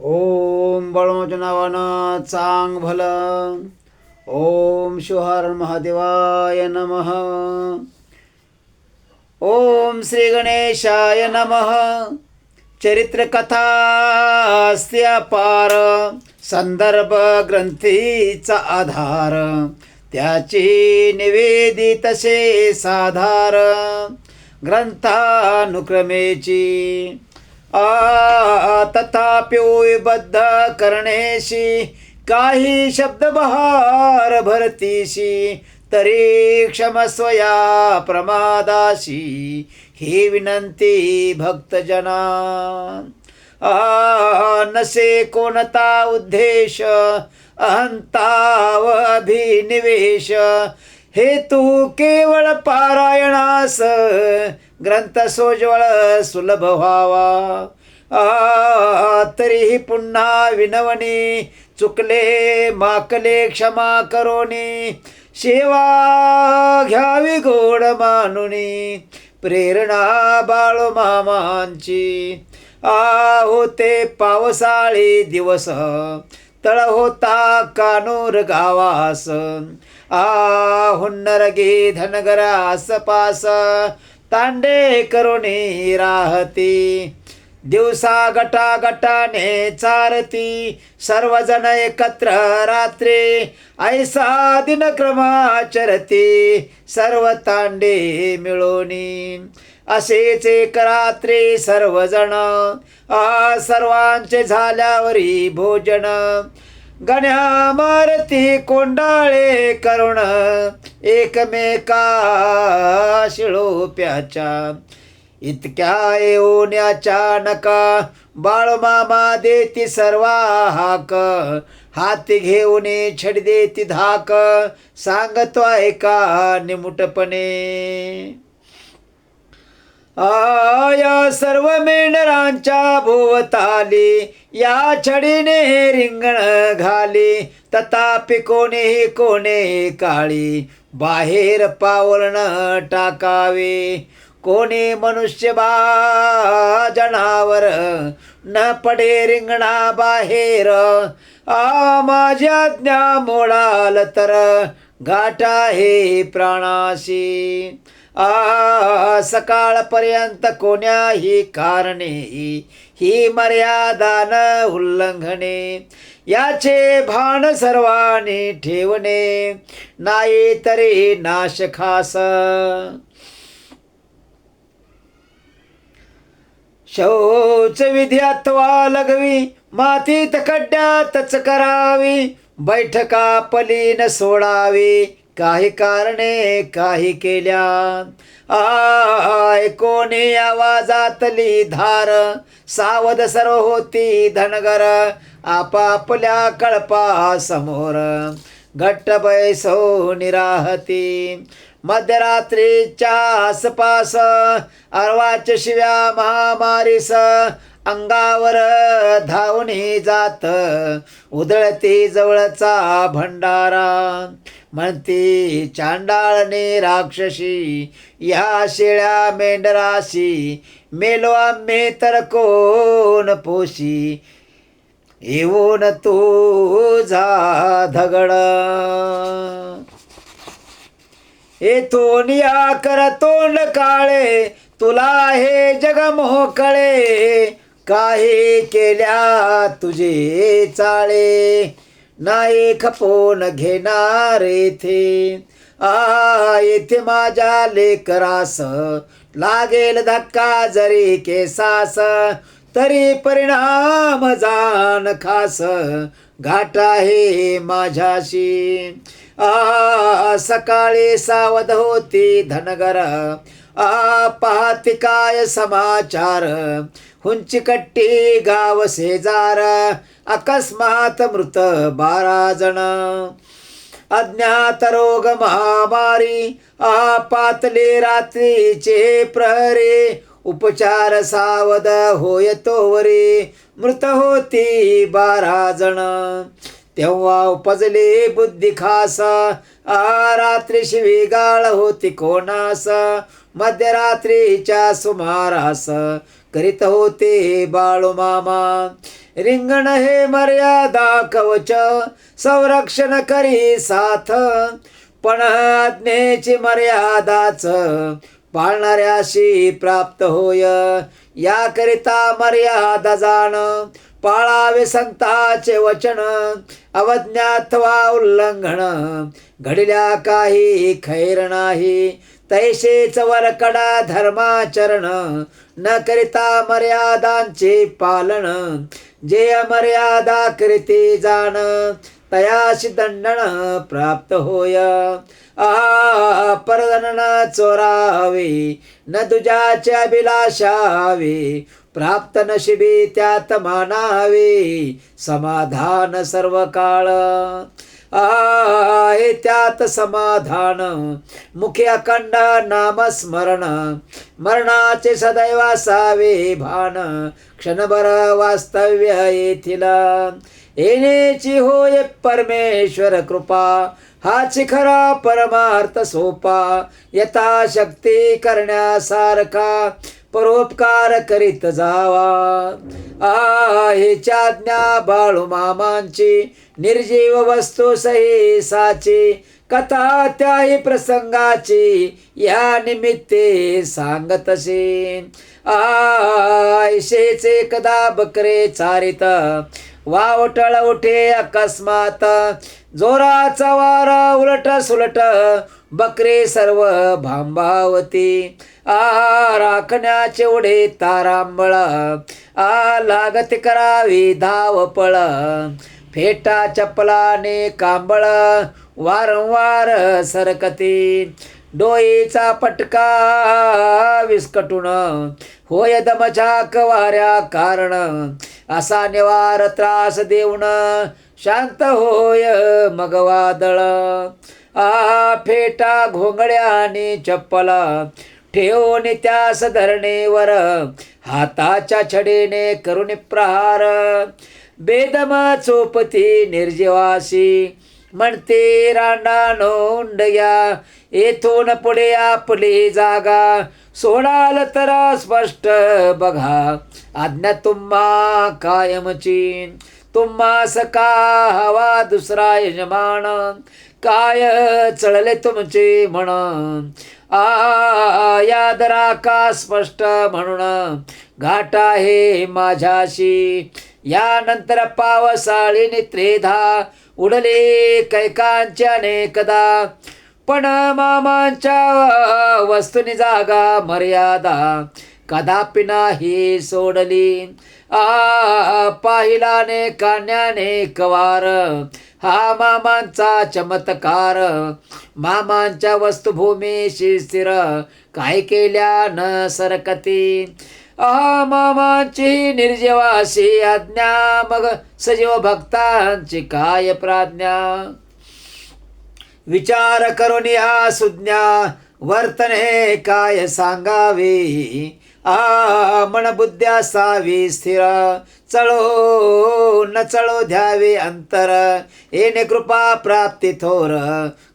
ओम बळोच नावानं चांग भलं. ओम शुहर महादेवाय नमः. ओम श्री गणेशाय नमः. चरित्रकथा पार संदर्भ ग्रंथीचा आधार. त्याची निवेदितसे साधार. ग्रंथानुक्रमेची आ तथाप्योबद्ध करणेशी काही शब्द बहार भरतीशी तरी क्षमस्वया प्रमादाशी ही विनंती भक्तजना. नसे कोणता उद्देश अहंता अभिनिवेश हेतू केवळ पारायणास ग्रंथ सोज्वळ सुलभ व्हावा. आ, तरीही पुन्हा विनवणी चुकले माकले क्षमा करोनी. सेवा घ्यावी गोड मानुनी. प्रेरणा बाळो मामांची. आ होते पावसाळी दिवस. तळ होता कानूर गावास. आ हुन्नर गे धनगरास पास तांडे करुणी राहती. दिवसा गटा गटाने चारती सर्वजण एकत्र रात्री. ऐसा दिनक्रमाचरती सर्व तांडे मिळोनी. असेच एक रात्री सर्वजण आ सर्वांचे झाल्यावरी भोजन. गण्या मारती कोंडाळे करुण एकमेका शिळोप्याच्या. इतक्या येऊन्याच्या नका बाळमामा देती सर्वा हाक हाती घेऊन छड देती धाक. सांगतो ऐका निमुटपणे. आया सर्व मेंढरांच्या भोवताली या छडीने रिंगण घाली तथापि कोणीही कोणे काळी बाहेर पावलन टाकावे. कोणी मनुष्य बा जनावर न पडे रिंगणा बाहेर आ माझ्या ज्ञा मोडाल तर गाठा हे प्राणाशी. आ सकाळपर्यंत कोण्याही कारणे ही मर्यादा न उल्लंघने याचे भान सर्वांनी ठेवणे नाही तरी नाश खास शौच विधी अथवा लघवी मातीत खड्ड्यातच करावी बैठका पलीन सोडावी काही कारणे काही केल्या. आय कोणी आवाजातली धार? सावध सर्व होती धनगर. आपापल्या कळपा समोर घट्ट बैसो हो निराहती. मध्यरात्रीच्या आसपास अर्वाच्या शिव्या महामारीस. अंगावर धावणी जात. उधळती जवळचा भंडारा. म्हणती चांडाळने राक्षसी या शेळ्या मेंढराशी मेलो आम्ही तर कोण पोशी? येऊन तुझा धगड येथून या कर तोंड काळे तुला हे जग मोकळे काही केल्या तुझे चाळे. नाईख फोन घेणार येथे आ येथे माझ्या लेकरास लागेल धक्का जरी केसास तरी परिणाम जाण खास. घाट आहे माझ्याशी. आ सकाळी सावध होती धनगर. आ पाहती काय समाचार. हुंचिकट्टी गाव शेजार अकस्मात मृत बारा जण अज्ञात रोग महामारी आ पातले रात्रीचे प्रहरे उपचार सावध होय तोवरे मृत होती बारा जण तेव्हा उपजले बुद्धी खास आ रात्री शिवीगाळ होती कोणास मध्यरात्रीच्या सुमारास करीत होते बाळू मामा. रिंगण हे मर्यादा कवच संरक्षण करी साथ. पण आज्ञेची मर्यादाच पाळणाऱ्याशी प्राप्त होय याकरिता मर्यादा जाण. पाळावे संताचे वचन अवज्ञात्वा उल्लंघन. घडल्या काही खैर नाही तैसेच वरकडा धर्माचरण. न करिता मर्यादांचे पालन जे अमर्यादा करीते जाण तयाशी दंडन प्राप्त होय. आ परधन चोरावे न दुजाचे अभिलाषावे प्राप्त नशिबी त्यात मानावे. समाधान सर्व काळ आहे त्यात समाधान. मुखे अखंड नामस्मरण. मरणाचे सदैव असावे भान. क्षणभर वास्तव्य येथील. येण्याची होय परमेश्वर कृपा. हा चिखरा परमार्थ सोपा. यथाशक्ती करण्यासारखा. परोपकार करीत जावा. आहेच्या ज्ञा बाळू मामांची निर्जीव वस्तू सही साची कथा त्याही प्रसंगाची या निमित्ते सांगतसे आयशेचे कदा बकरे चारित वावटळ उठे अकस्मात. जोराचा वारा उलट सुलट बकरे सर्व भांबावती. आ राखण्याचे उडे तारांबळ. आ लागत करावी धावपळ फेटा चपलाने कांबळ. वारंवार सरकती. डोईचा पटका विस्कटून होय दमझाक वाऱ्या कारण असा निवार त्रास देऊन शांत होय मग वादळ. आ फेटा घोंगड्या आणि चप्पल ठेवून त्यास धरणेवर हाताच्या छडीने करून प्रहार. बेदम चोपती निर्जीवासी म्हणते रांडा नोंडया येथून पुढे आपली जागा. सोडाल तर स्पष्ट बघा आज्ञा तुम्हा कायमची. तुम्हा सका हवा दुसरा यजमान. काय चळले तुमचे म्हण? आ यादरा का स्पष्ट म्हणून. घाट आहे माझ्याशी. यानंतर पावसाळी त्रेधा उडले कैकांचे अनेकदा. पण मामांच्या वस्तूनी जागा मर्यादा कदापि नाही सोडली. आ पाहिलाने कान्याने कवार हा मामांचा चमत्कार. मामांच्या वस्तुभूमीशी स्थिर. काय केल्या न सरकती? आ मामांची निर्जीवासी आज्ञा मग सजीव भक्तांची काय प्राज्ञा? विचार करून या सुज्ञा वर्तने काय सांगावे? आ मन बुद्ध्या सावी स्थिर चळो न चळो ध्यावे अंतर. येणे कृपा प्राप्ती थोर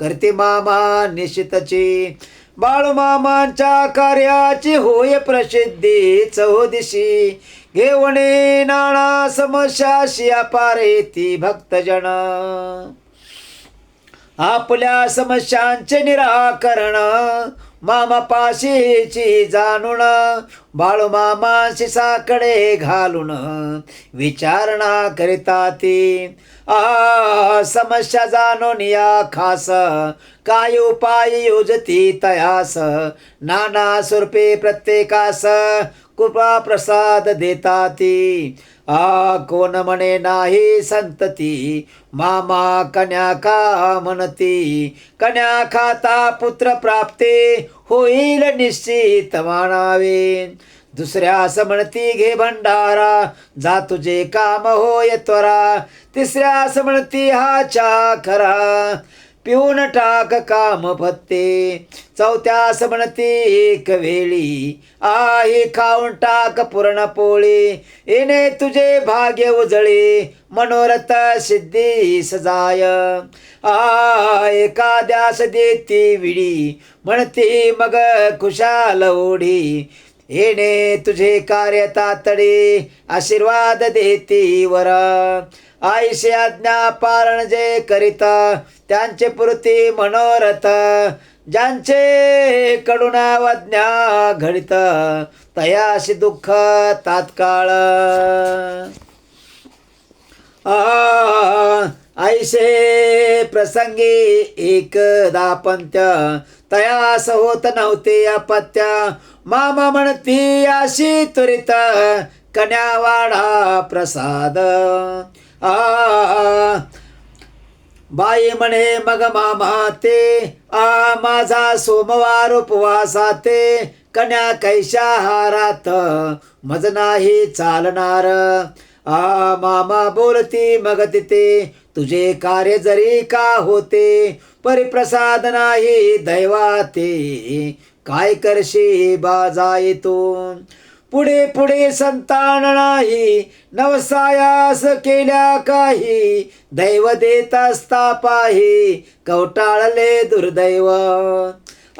करते मामा निश्चितची. बाळूमामांच्या कार्याची होय प्रसिद्धी चौदिशी. घेवणे नाना समस्याशी अपारे ती भक्तजन. आपल्या समस्यांचे निराकरण मामा पाशीची जाणून बाळू मामाशी साकडे घालून विचारणा करिता ती आ समस्या जाणून या खास काय उपाय योजती तयास. नाना स्वरूपे प्रत्येकास कृपा प्रसाद देता ती आ कोण म्हणे नाही संतती मामा कन्या का म्हणती। कन्या खाता पुत्र प्राप्ते होईल निश्चित मानावे। दुसऱ्यास म्हणती घे भंडारा जा तुझे काम होय त्वरा. तिसऱ्यास म्हणती हा चा खरा पिऊन टाक काम फत्ते चौथ्यास म्हणते एक वेळी. आई खाऊन टाक पूर्ण पोळी. येणे तुझे भाग्य उजळे. मनोरथ सिद्धी सजाय. आ एखाद्यास देती विडी. म्हणती मग खुशाल ओढी येणे तुझे कार्य तातडी आशीर्वाद देती वर. आयुष्य आज्ञा पारण जे करिता त्यांचे पुरती मनोरथ. ज्यांचे कडून वज्ञा घडित तयाशी दुःख तात्काळ. आ, ऐसे प्रसंगी एकदा पंत्य तयास होत नव्हते अपत्या मामा म्हणती अशी त्वरित कन्यावाडा प्रसाद. आ बाई म्हणे मग मामा ते आ माझा सोमवार उपवासाते. कन्या कैशा हारात मज नाही चालणार. आ मामा बोलती मग तिथे तुझे कार्य जरी का होते परिप्रसाद नाही दैवाते. काय करशी बाजा येतो? पुढे पुढे संतान नाही नवसायास केल्या काही. दैव देत असता पाही कवटाळले दुर्दैव.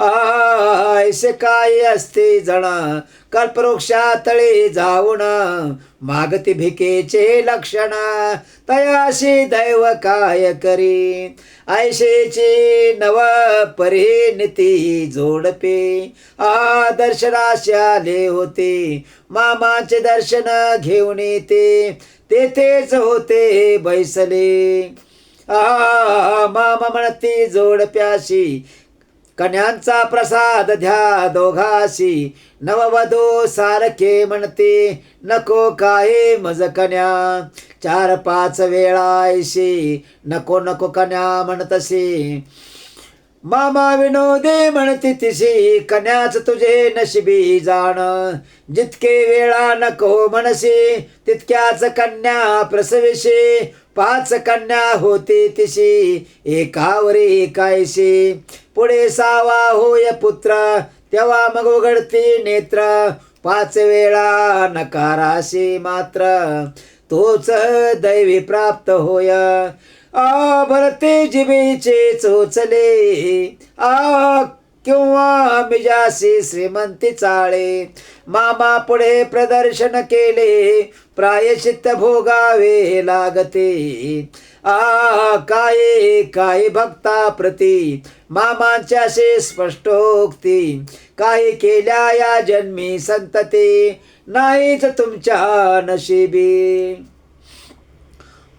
ऐसे काय असते जण? कल्पवृक्षातळे जाऊन मागती भिकेचे लक्षण. तयाशी दैव काय करी? ऐशेची नव परिणिती जोडपे. आ दर्शनाशी आले होते. मामाचे दर्शन घेऊन येते. तेथेच होते बैसले. आ मामा म्हणती जोडप्याशी कन्यांचा प्रसाद ध्या दोघाशी. नववधू सारखे म्हणते नको काय मज कन्या. चार पाच वेळा ऐशी नको नको कन्या म्हणतशी. मामा विनोदे म्हणते तिशी कन्याच तुझे नशिबी जाण. जितके वेळा नको म्हणशी तितक्याच कन्या प्रसविशी. पाच कन्या होती तिशी एकावरी एकायशी पुढे सावा होय पुत्र तेव्हा मग उघडती नेत्र. पाच वेळा नकाराशी मात्र तोच दैवी प्राप्त होय. आ भरते जिबीचे चोचले. आ किंवा मिजासी श्रीमंती चाळे मामा पुढे प्रदर्शन केले प्रायश्चित्त भोगावे लागते. आ काय काय भक्ता प्रती मामांच्याशी स्पष्टोक्ती काय केल्या या जन्मी संतती नाहीच तुमच्या नशिबी.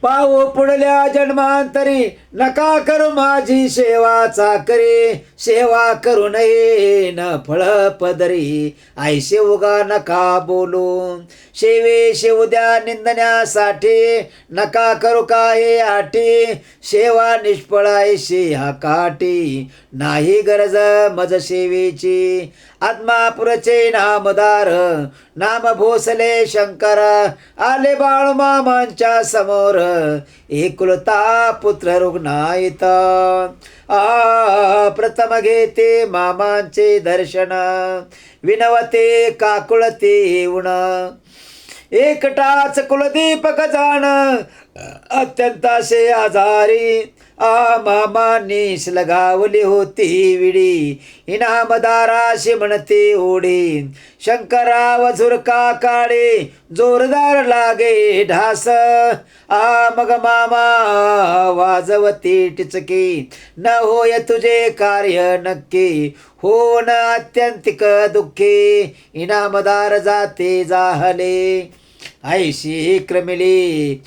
पाऊ पुढल्या जन्मांतरी. नका करू माझी सेवा चाकरी. सेवा करू नये न फळ पदरी. आईसे उगा नका बोलू शेवे शेवद्या निंदण्यासाठी नका करू काय आटी. सेवा निष्फळायशी हा काटी. नाही गरज मज सेवेची आत्मापुरचे नामदार. नाम भोसले शंकर. आले बाळ मामांच्या समोर. एकुलता पुत्र रुग्णायत आ प्रथम घेते मामांचे दर्शन. विनवते काकुळते उण एकटाच कुलदीपक जाण अत्यंत असे आजारी. मामानीस लगावली होती विडी. इनामदाराशी म्हणते ओढी शंकराव झुरका काळे जोरदार लागे ढास. आ मग मामा वाजवती टिचकी. न होय तुझे कार्य नक्की. हो न अत्यंतिक दुःखी. इनामदार जाते जाहले. ऐशी क्रमिली.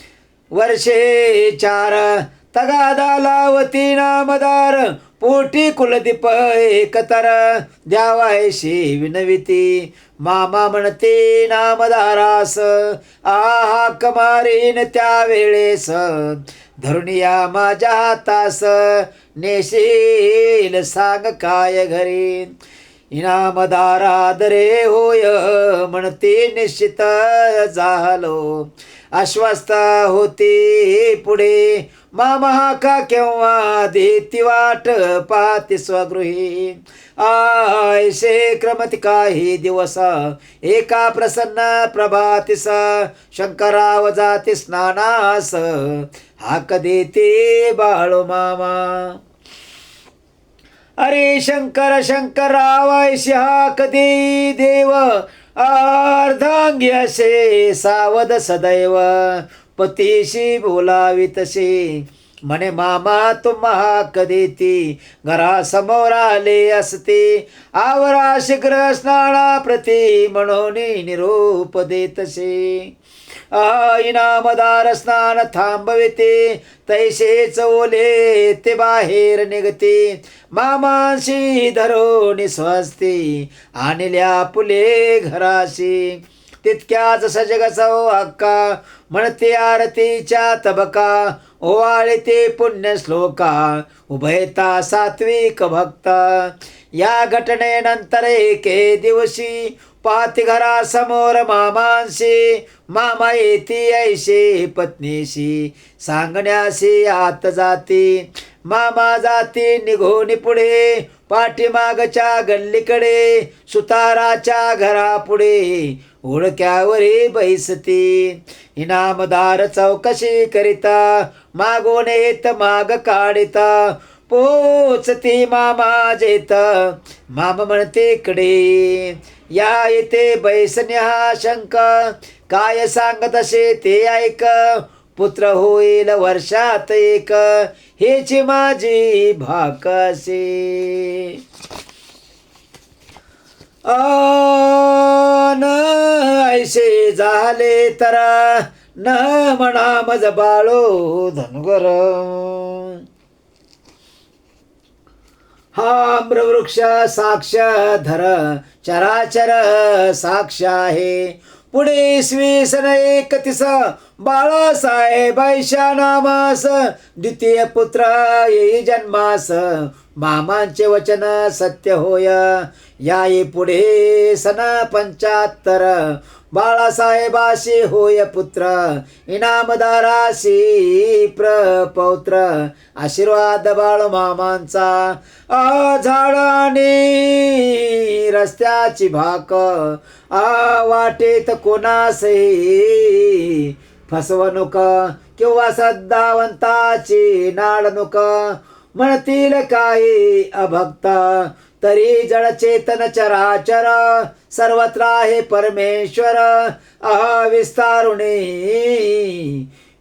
वर्षे चार. तगादा लावती नामदार पोटी कुलदीप एकतर. द्यावायशी विनविती मामा म्हणते नामदारास आहा कमारीन त्यावेळेस. धरुणिया माझ्या हातास नेशील सांग काय घरी. इनामदारादरे होय म्हणते निश्चित झालो. आश्वस्त होते पुढे. मामा का केव्हा देती वाट पाहते स्वगृही. आयसे क्रमती काही दिवस एका प्रसन्न प्रभातीस शंकराव जाती स्नानास हाक देते बाळू मामा. अरे शंकर शंकर आवायशी हाक दे देव अर्धांगी असे सावध सदैव. पतीशी बोलावी तसे म्हणे मामा तुम्हा कधी ती घरासमोर आले असते? आवरा शीघ्र स्नाना प्रती म्हणून निरोप देतसे इनामदार स्नान थांबविते तैसे ओले ते बाहेर निघते. मामाशी धरून स्वस्ती आणल्या पुले घराशी. तितक्याच सजगसव हो हक्का म्हणते आरतीच्या तबका ओवाळे ते पुण्य श्लोका उभयता सात्विक भक्त. या घटनेनंतर एके दिवशी पाती घरासमोर मामांशी मामा येती ऐशे पत्नीशी सांगण्याशी आत जाती. मामा जाती निघून पुढे पाठीमागच्या गल्लीकडे सुताराच्या घरापुढे ओळख्यावरी बैसती इनामदार चौकशी करिता मागून येत माग काढिता पोचती मामा जेत मामा म्हणते कडे या येते बैसन्या शंक काय सांगत असे ते ऐक पुत्र होईल वर्षात एक हेची माझी भाकसे न ऐसे झाले तर न म्हणा मज बाळो धनगर. हा आम्रवृक्ष साक्ष धर चराचर साक्ष आहे. पुढे इसवी सन एकतीस बाळासाहेब ऐशा नामास द्वितीय पुत्र येई जन्मास. मामांचे वचन सत्य होय. याई पुढे सन पंचाहत्तर बाळासाहेबाशी होय पुत्र. इनामदाराशी प्रपौत्र. आशीर्वाद बाळ मामांचा. आ झाडाने रस्त्याची भाक. आ वाटेत कोणासे फसवणूक. किंवा सद्दावंताची नाडणूक. म्हणतील काही अभक्त. तरी जडचेतन चराचर सर्वत्र आहे परमेश्वर. अहा विस्तारुणे.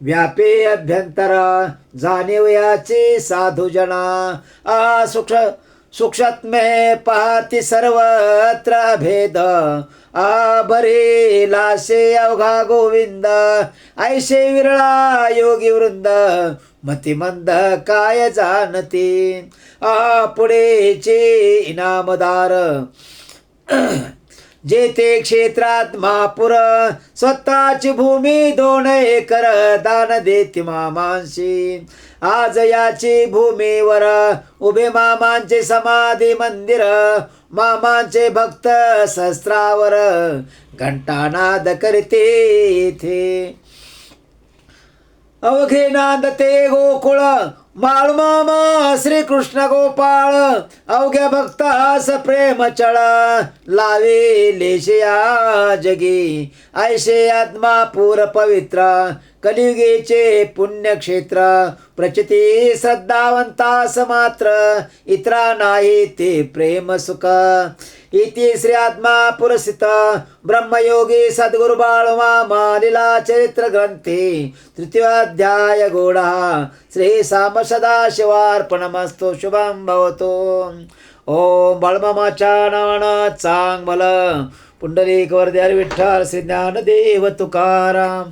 व्यापे अभ्यंतर जाणीव याची साधुजना आ सूक्ष्म सूक्ष्मे पाहती सर्वत्र भेद। आ लासे अवघा गोविंद। ऐशे विरळा योगी वृंद। मतिमंद काय जाणती। आ पुढेचे इनामदार। जेथे क्षेत्रात महापुर स्वतःची भूमी दोन एकर दान देते मामांशी. आज याची भूमीवर उभे मामांचे समाधी मंदिर मामांचे भक्त शस्त्रावर घंटानाद करते थे अवघे नांदते गोकुळ माळमामा श्री कृष्ण गोपाळ अवघ्या भक्तास प्रेम चळ लावे लेशया जगी ऐशे आत्मा पूर पवित्रा कलियुगेचे पुण्यक्षेत्र प्रचिती श्रद्धावंतास मात्र इतरा नाही ते प्रेम सुख. इति श्री आत्मा पुरसित ब्रह्मयोगी सद्गुरु बाळमामा लीला चरित्र ग्रंथे तृतीयाध्याय गोडा. श्री साम सदाशिवार्पणमस्तु शुभं भवतो. ओम बाळमामाच्या नावानं चांग मला पुंडलीक वरद्यार विठ्ठल श्री ज्ञानदेव तुकाराम.